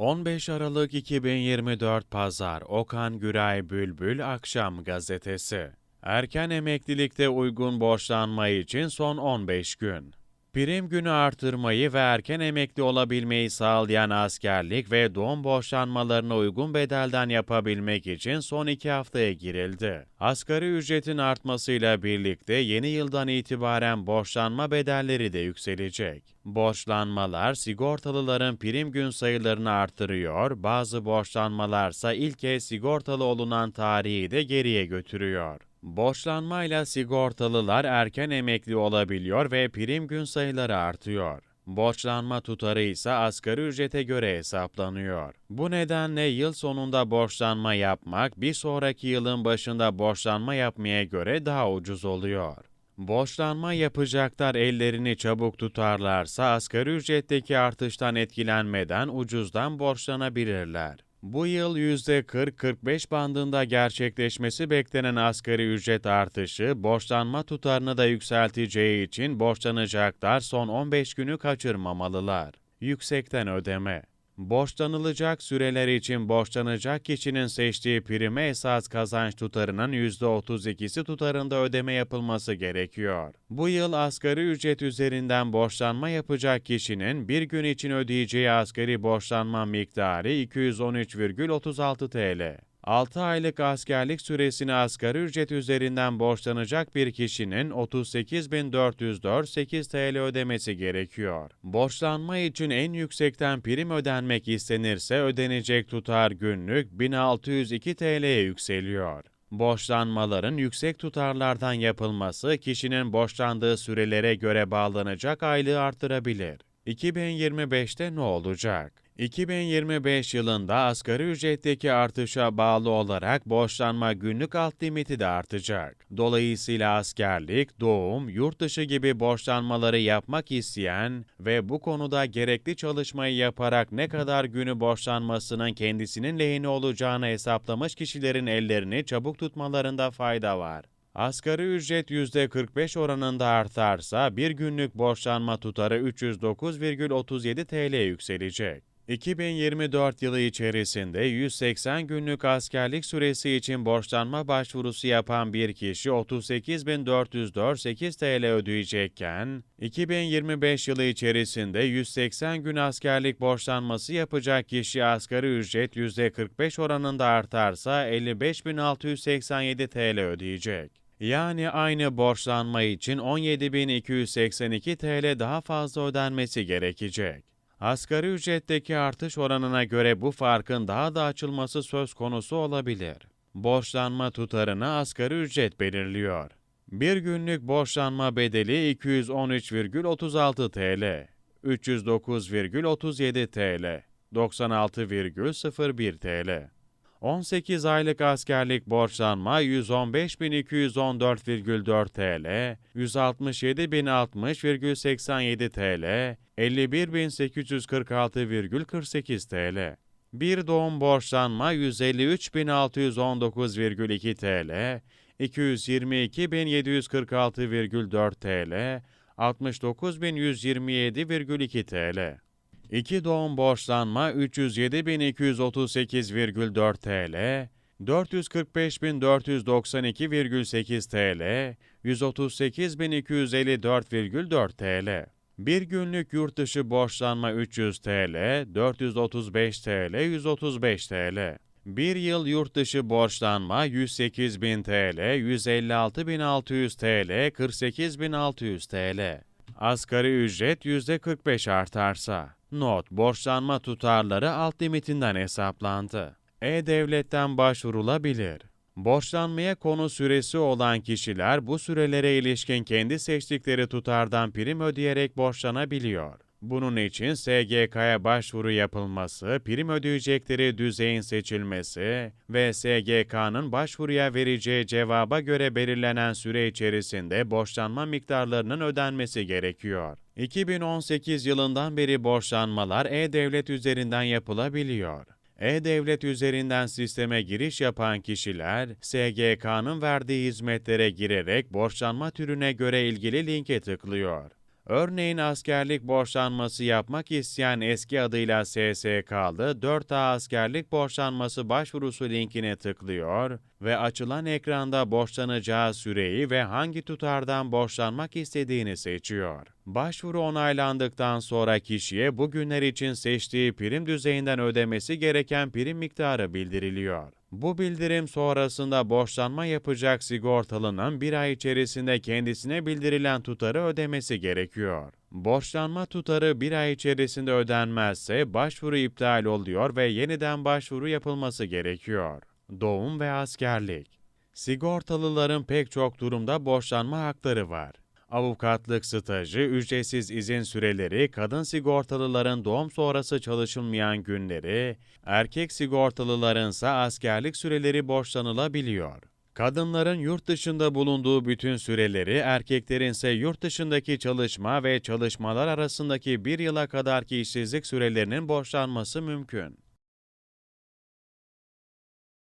15 Aralık 2024 Pazar Okan Güray Bülbül Akşam Gazetesi Erken emeklilikte uygun borçlanma için son 15 gün. Prim günü artırmayı ve erken emekli olabilmeyi sağlayan askerlik ve doğum borçlanmalarına uygun bedelden yapabilmek için son iki haftaya girildi. Asgari ücretin artmasıyla birlikte yeni yıldan itibaren borçlanma bedelleri de yükselecek. Borçlanmalar sigortalıların prim gün sayılarını artırıyor, bazı borçlanmalarsa ilk kez sigortalı olunan tarihi de geriye götürüyor. Borçlanmayla sigortalılar erken emekli olabiliyor ve prim gün sayıları artıyor. Borçlanma tutarı ise asgari ücrete göre hesaplanıyor. Bu nedenle yıl sonunda borçlanma yapmak bir sonraki yılın başında borçlanma yapmaya göre daha ucuz oluyor. Borçlanma yapacaklar ellerini çabuk tutarlarsa asgari ücretteki artıştan etkilenmeden ucuzdan borçlanabilirler. Bu yıl %40-45 bandında gerçekleşmesi beklenen asgari ücret artışı borçlanma tutarını da yükselteceği için borçlanacaklar son 15 günü kaçırmamalılar. Yüksekten ödeme Borçlanılacak süreler için borçlanacak kişinin seçtiği prime esas kazanç tutarının %32'si tutarında ödeme yapılması gerekiyor. Bu yıl asgari ücret üzerinden borçlanma yapacak kişinin bir gün için ödeyeceği asgari borçlanma miktarı 213,36 TL. 6 aylık askerlik süresini asgari ücret üzerinden borçlanacak bir kişinin 38.404 TL ödemesi gerekiyor. Borçlanma için en yüksekten prim ödenmek istenirse ödenecek tutar günlük 1602 TL'ye yükseliyor. Borçlanmaların yüksek tutarlardan yapılması kişinin borçlandığı sürelere göre bağlanacak aylığı artırabilir. 2025'te ne olacak? 2025 yılında asgari ücretteki artışa bağlı olarak borçlanma günlük alt limiti de artacak. Dolayısıyla askerlik, doğum, yurt dışı gibi borçlanmaları yapmak isteyen ve bu konuda gerekli çalışmayı yaparak ne kadar günü borçlanmasının kendisinin lehine olacağını hesaplamış kişilerin ellerini çabuk tutmalarında fayda var. Asgari ücret %45 oranında artarsa bir günlük borçlanma tutarı 309,37 TL yükselecek. 2024 yılı içerisinde 180 günlük askerlik süresi için borçlanma başvurusu yapan bir kişi 38.448 TL ödeyecekken, 2025 yılı içerisinde 180 gün askerlik borçlanması yapacak kişi asgari ücret %45 oranında artarsa 55.687 TL ödeyecek. Yani aynı borçlanma için 17.282 TL daha fazla ödenmesi gerekecek. Asgari ücretteki artış oranına göre bu farkın daha da açılması söz konusu olabilir. Borçlanma tutarını asgari ücret belirliyor. Bir günlük borçlanma bedeli 213,36 TL, 309,37 TL, 96,01 TL. 18 aylık askerlik borçlanma 115.214,4 TL, 167.060,87 TL, 51.846,48 TL. Bir doğum borçlanma 153.619,2 TL, 222.746,4 TL, 69.127,2 TL. İki doğum borçlanma 307.238,4 TL, 445.492,8 TL, 138.254,4 TL. Bir günlük yurt dışı borçlanma 300 TL, 435 TL, 135 TL. Bir yıl yurt dışı borçlanma 108.000 TL, 156.600 TL, 48.600 TL. Asgari ücret %45 artarsa. Not, borçlanma tutarları alt limitinden hesaplandı. E-Devlet'ten başvurulabilir. Borçlanmaya konu süresi olan kişiler bu sürelere ilişkin kendi seçtikleri tutardan prim ödeyerek borçlanabiliyor. Bunun için SGK'ya başvuru yapılması, prim ödeyecekleri düzeyin seçilmesi ve SGK'nın başvuruya vereceği cevaba göre belirlenen süre içerisinde borçlanma miktarlarının ödenmesi gerekiyor. 2018 yılından beri borçlanmalar e-devlet üzerinden yapılabiliyor. E-Devlet üzerinden sisteme giriş yapan kişiler, SGK'nın verdiği hizmetlere girerek borçlanma türüne göre ilgili linke tıklıyor. Örneğin askerlik borçlanması yapmak isteyen eski adıyla SSK'lı 4A askerlik borçlanması başvurusu linkine tıklıyor ve açılan ekranda borçlanacağı süreyi ve hangi tutardan borçlanmak istediğini seçiyor. Başvuru onaylandıktan sonra kişiye bugünler için seçtiği prim düzeyinden ödemesi gereken prim miktarı bildiriliyor. Bu bildirim sonrasında borçlanma yapacak sigortalının bir ay içerisinde kendisine bildirilen tutarı ödemesi gerekiyor. Borçlanma tutarı bir ay içerisinde ödenmezse başvuru iptal oluyor ve yeniden başvuru yapılması gerekiyor. Doğum ve askerlik Sigortalıların pek çok durumda borçlanma hakları var. Avukatlık stajı, ücretsiz izin süreleri, kadın sigortalıların doğum sonrası çalışılmayan günleri, erkek sigortalılarınsa askerlik süreleri borçlanılabiliyor. Kadınların yurt dışında bulunduğu bütün süreleri, erkeklerin ise yurt dışındaki çalışma ve çalışmalar arasındaki bir yıla kadarki işsizlik sürelerinin borçlanması mümkün.